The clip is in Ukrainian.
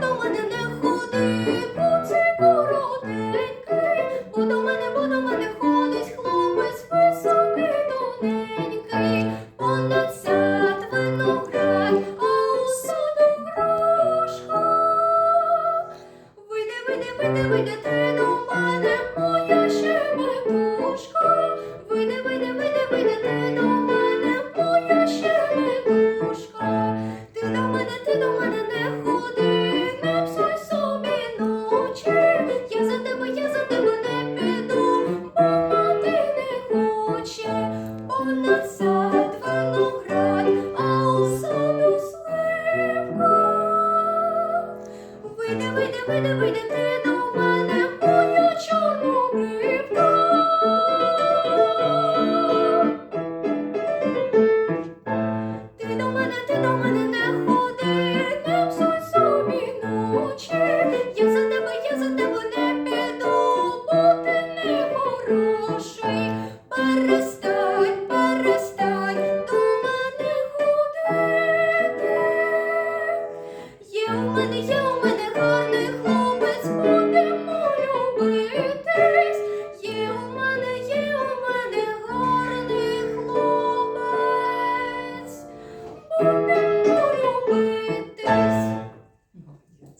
до мене не ходи, буци коротенький, бо до мене, бо до мене ходить хлопець високий тоненький, понад сад виноград, у саду грушка. Вийде, вийди, вийде ти Ти до мене, моя чорнобривка. Ти до мене, ти до мене не ходи, не псуй собі ночі. Я за тебе, я за тебе не піду, бо не хороший. Перестань, перестань до мене ходити. Мене, мене